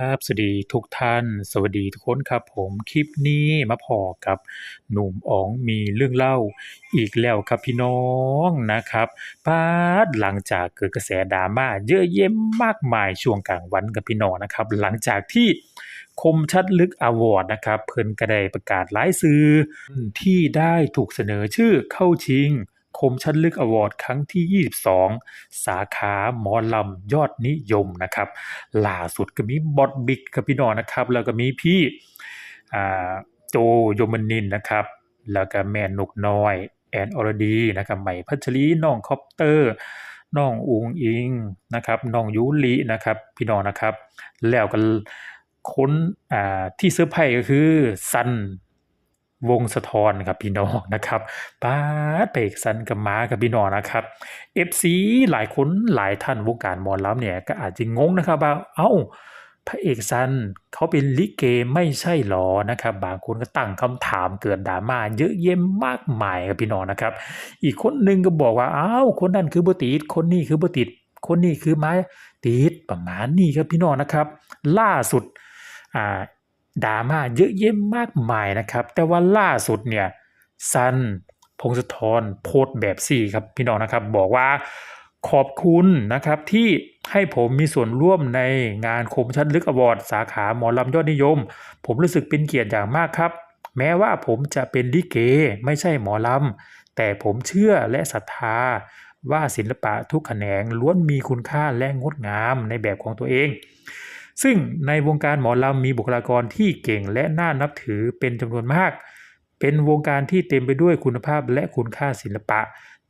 ครับสวัสดีทุกท่าน สวัสดีทุกคนครับผมคลิปนี้มาพอกับหนุ่มอ๋องมีเรื่องเล่าอีกแล้วครับพี่น้องนะครับปาดหลังจากเกิดกระแสดราม่าเยอะแยะมากมายช่วงกลางวันกับพี่น้องนะครับ หลังจากที่คมชัดลึกอวอร์ดนะครับ เพิ่นก็ไดประกาศหลายสื่อที่ได้ถูกเสนอชื่อเข้าชิง คมชัดลึกอวอร์ดครั้งที่ 22 สาขาหมอลำยอดนิยมนะครับล่าสุดก็มีบอดบิ๊กกับพี่นองนะครับ แล้วก็มีพี่โจโยมนินนะครับ แล้วก็แม่นุกน้อย แอนอรดีนะครับใหม่พัชรีน้องคอปเตอร์น้องอุงอิงนะครับน้องยูรินะครับพี่น้องนะครับ แล้วก็คนที่เซอร์ไพรส์ก็คือซัน วงสะทอนครับพี่น้องนะครับป้าดไปซันกับม้ากับพี่น้องนะครับ FC หลายคนหลายท่านวงการมอลำเนี่ยก็อาจจะงงนะครับว่าเอ้าพระเอกซันเขาเป็นลิเกไม่ใช่หรอนะครับ บางคนก็ตั้งคำถามเกิดดราม่าเยอะแยะมากมายครับพี่น้องนะครับ อีกคนหนึ่งก็บอกว่าอ้าวคนนั้นคือบติดคนนี้คือบติดคนนี้คือไม้ติดประมาณนี้ครับพี่น้องนะครับ ล่าสุดอ่า ดราม่าเยอะแยะมากมายนะครับ แต่ว่าล่าสุดเนี่ยซันพงศธรโพสต์แบบสี่ครับพี่น้องนะครับ บอกว่าขอบคุณนะครับที่ให้ผมมีส่วนร่วมในงานคมชัดลึกอวอร์ดสาขาหมอลำยอดนิยม ผมรู้สึกเป็นเกียรติอย่างมากครับ แม้ว่าผมจะเป็นลิเกไม่ใช่หมอลำแต่ผมเชื่อและศรัทธาว่าศิลปะทุกแขนงล้วนมีคุณค่าและงดงามในแบบของตัวเอง ซึ่งในวงการหมอลำมีบุคลากรที่เก่งและน่านับถือเป็นจำนวนมาก เป็นวงการที่เต็มไปด้วยคุณภาพและคุณค่าศิลปะ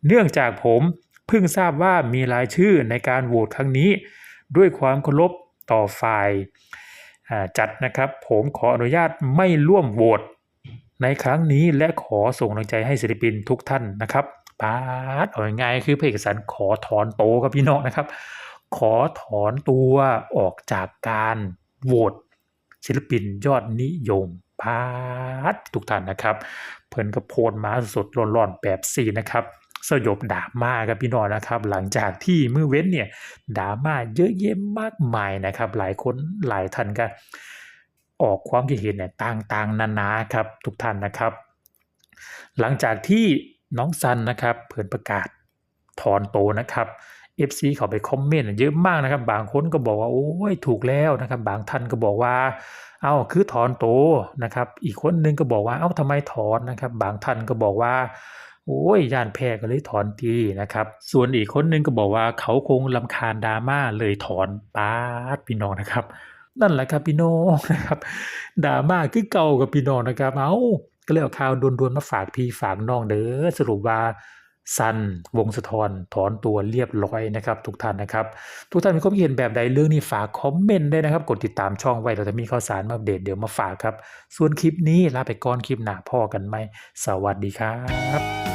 เนื่องจากผมเพิ่งทราบว่ามีรายชื่อในการโหวตครั้งนี้ ด้วยความเคารพต่อฝ่ายจัดนะครับ ผมขออนุญาตไม่ร่วมโหวตในครั้งนี้และขอส่งกำลังใจให้ศิลปินทุกท่านนะครับปาดเอาง่ายคือเพลงสันขอถอนโตวครับพี่น้องนะครับ ขอถอนตัวออกจากการโหวตศิลปินยอดนิยมพาดทุกท่านนะครับ เพิ่นก็โพสต์มาสดร้อนๆแบบสี่นะครับสยบดราม่าครับพี่น้องนะครับ หลังจากที่มือเว้นเนี่ยดราม่าเยอะแยะมากมายนะครับ หลายคนหลายท่านก็ออกความคิดเห็นเนี่ยต่างๆนานาครับทุกท่านนะครับ หลังจากที่น้องซันนะครับเพิ่นประกาศถอนโตวนะครับ FC เขาไปคอมเมนต์เยอะมากนะครับ บางคนก็บอกว่าโอ้ยถูกแล้วนะครับ บางท่านก็บอกว่า เอ้าคือถอนโตนะครับ อีกคนนึงก็บอกว่าเอ้าทำไมถอนนะครับ บางท่านก็บอกว่าโอ้ยย่านแพ้ก็เลยถอนทีนะครับ ส่วนอีกคนนึงก็บอกว่าเขาคงลำคาญดราม่าเลยถอนปาดพี่น้องนะครับ นั่นแหละครับพี่น้องนะครับดราม่าคือเก่ากับพี่น้องนะครับ เอ้าก็เลยเอาข่าวด่วนๆมาฝากพี่ฝากน้องเด้อสรุปว่า ซันวงสะทอนถอนตัวเรียบร้อยนะครับ ทุกท่านนะครับ ทุกท่านมีความคิดเห็นแบบใดเรื่องนี้ฝากคอมเมนต์ได้นะครับ กดติดตามช่องไว้เราจะมีข่าวสารมาอัปเดตเดี๋ยวมาฝากครับ ส่วนคลิปนี้ลาไปก่อนคลิปหน้าพ่อกันไหมสวัสดีครับ